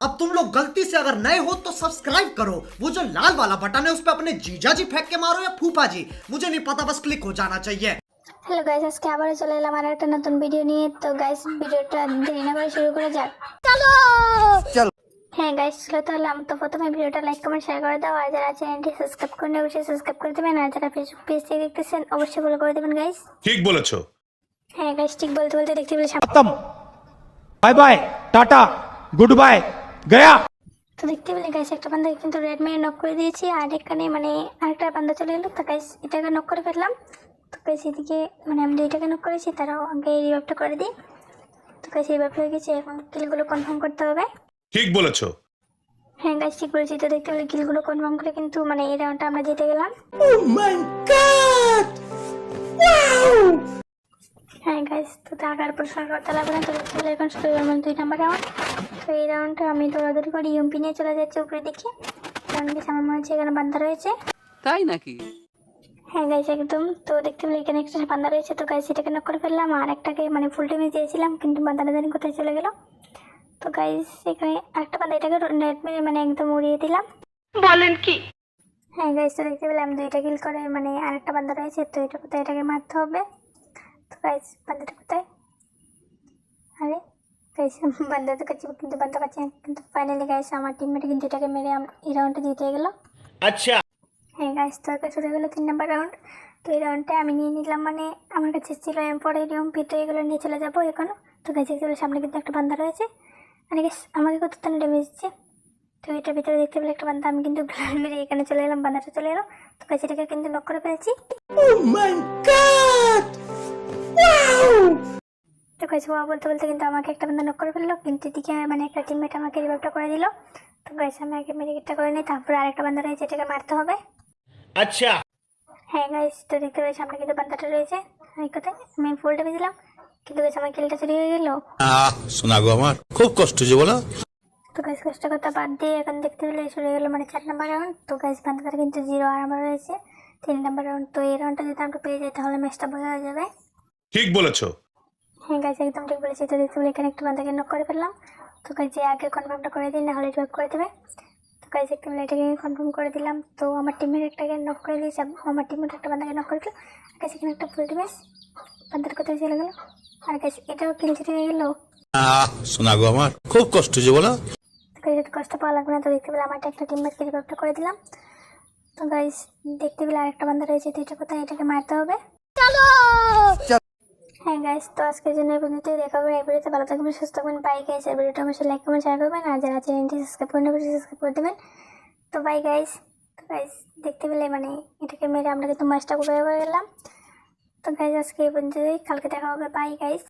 अब तुम लोग गलती से अगर नए हो तो सब्सक्राइब करो वो जो लाल वाला बटन है उस पर अपने जीजा जी फेंक के मारो या फूफा जी मुझे नहीं पता बस क्लिक हो जाना चाहिए হ্যালো গাইস আজকে আবারও চলে এলাম আর একটা নতুন ভিডিও নিয়ে তো গাইস ভিডিওটা দেরি না করে শুরু করে যাক চলো হ্যাঁ গাইস চলো তাহলে আমি তো প্রথমে ভিডিওটা লাইক কমেন্ট শেয়ার করে দাও আর যারা চ্যানেলটি সাবস্ক্রাইব করে নেই অবশ্যই সাবস্ক্রাইব করে দেবেন আর যারা ফেসবুক পেজ থেকে দেখতেছেন অবশ্যই ফলো করে দেবেন গাইস ঠিক বলেছো হ্যাঁ গাইস ঠিক বলতে বলতে দেখতে পেলে সামনে खत्म bye bye tata good Gaya. তো দেখতে পেলে গাইস একটা বান্দা কিন্তু রেড মেরে নক করে দিয়েছি আর এখানে মানে আরেকটা বান্দা চলে গেলো। তো গাইস এটাকে নক করে ফেললাম। তো গাইস এদিকে মানে আমি এটাকে নক করেছি তারাও আগে রিভাইভটা করে দিই। তো গাইস এই হয়ে গেছে এখন কিলগুলো কনফার্ম করতে হবে। ঠিক বলেছ। হ্যাঁ গাইস ঠিক বলেছি। তো দেখতে পেলে কিলগুলো কনফার্ম করে কিন্তু মানে এই রাউন্ডটা আমরা জিতে গেলাম। Oh my god wow guys তো টাকার প্রশ্ন করতে লাগবে না। তো পেলে এখন শুরু করলাম দুই নাম্বার রাউন্ড তো এই রাউন্ডটা আমি দৌড়াদৌড়ি করে ইউএমপি নিয়ে চলে যাচ্ছি উপরের দিকে। কারণ কি আমার মনে হচ্ছে এখানে বান্ধা রয়েছে। তাই নাকি? হ্যাঁ গাইস একদম। তো দেখতে পেলে এখানে একটা বান্ধা রয়েছে। তো গাইস এটাকে নক করে ফেললাম। আর একটাকে মানে ফুল টাইমে দিয়েছিলাম কিন্তু বান্দাটা জানি কোথায় চলে গেল। তো গাইস এখানে আরেকটা বান্ধা এটাকে নেট মেরে মানে একদম উড়িয়ে দিলাম। বলেন কি? হ্যাঁ গাইস তো দেখতে পেলাম দুইটা কিল করে মানে আরেকটা বান্ধা রয়েছে। তো এটা কোথায় এটাকে মারতে হবে। গাইস বান্দাটা কোথায় আরে গাইস বান্দাটা কাছে কিন্তু বান্ধা কাছে কিন্তু ফাইনালি গাইস আমার টিমমেট কিন্তু এটাকে মেরে এই রাউন্ডটা জিতে গেল আচ্ছা হ্যাঁ গাইস তো এটা শুরু হলো তিন নাম্বার রাউন্ড তো এই রাউন্ডটা আমি নিয়ে নিলাম মানে আমার কাছে ছিল এম পরে এরকম পিতো এগুলো নিয়ে চলে যাব এখনও তো গাইস এগুলো সামনে কিন্তু একটা বান্ধা রয়েছে মানে গাইস আমাকে কত তাহলে ড্যামেজ দিচ্ছে তো এটার ভিতরে দেখতে পেলে একটা বান্ধা আমি কিন্তু মেরে এখানে চলে এলাম বান্ধাটা চলে এলো তো গাইস এটাকে কিন্তু লক করে ফেলেছি তো গাইস ওয়া বলতে বলতে কিন্তু আমাকে একটা বান্ধা নক করে ফেলল কিন্তু এদিকে মানে একটা টিমমেট আমাকে রিভাইভটা করে দিল। তো গাইস আমি আগে মেডিকেটটা করে নিই তারপরে আরেকটা বান্ধা রয়েছে এটাকে মারতে হবে। আচ্ছা। হ্যাঁ গাইস তো দেখতে পাচ্ছি সামনে কিন্তু বান্দাটা রয়েছে আমি কোথায়? আমি ফুলটা দিলাম কিন্তু গাইস আমার কিলটা চুরি হয়ে গেল। শোনা গো আমার খুব কষ্ট যে বলো। তো গাইস কষ্ট কথা বাদ দিয়ে এখন দেখতে পেলে চলে গেলো মানে চার নাম্বার রাউন্ড তো গাইস বান্দাটা কিন্তু জিরো আর আমার রয়েছে তিন নাম্বার রাউন্ড তো এই রাউন্ডটা যদি আমরা পেয়ে যাই তাহলে ম্যাচটা বোঝা হয়ে যাবে। ঠিক বলেছ। হ্যাঁ গাইস একদম ঠিক বলেছি। তো দেখতে পেলে এখানে একটু বান্দাকে নক করে ফেললাম তো গাইস যে আগে কনফার্মটা করে দিই না হলে জব করে দেবে। তো গাইস একটু এটাকে কনফার্ম করে দিলাম। তো আমার টিমের একটাকে নক করে দিয়েছে। আমার টিমের একটা বান্দাকে নক করে দিল। গাইস এখানে একটা ফুল টিমেস বান্দার কোথায় চলে গেল। আর গাইস এটাও কিল হয়ে গেল। আহ শোনা গো আমার খুব কষ্ট যে বলো। তো কষ্ট পাওয়া লাগবে না। তো দেখতে পেলে আমার একটা টিমমেটকে রিভাইভটা করে দিলাম। তো গাইস দেখতে পেলে আরেকটা বান্দা রয়েছে। তো এটা কোথায়? এটাকে মারতে হবে। হ্যাঁ গাইস তো আজকের জন্য এই পর্যন্তই। দেখা হবে এই ভিডিওতে। ভালো থাকবেন, সুস্থ থাকবেন। বাই গাইস এই ভিডিওটা অবশ্যই লাইক কমেন্ট শেয়ার করবেন। আর যারা চ্যানেলটি সাবস্ক্রাইব করেন অবশ্যই সাবস্ক্রাইব করে দেবেন। তো বাই গাইস তো গাইস দেখতে পেলে মানে এটাকে মেরে আমরা কিন্তু মাছটা করে গেলাম। তো গাইস আজকে এই পর্যন্তই। কালকে দেখা হবে। Bye guys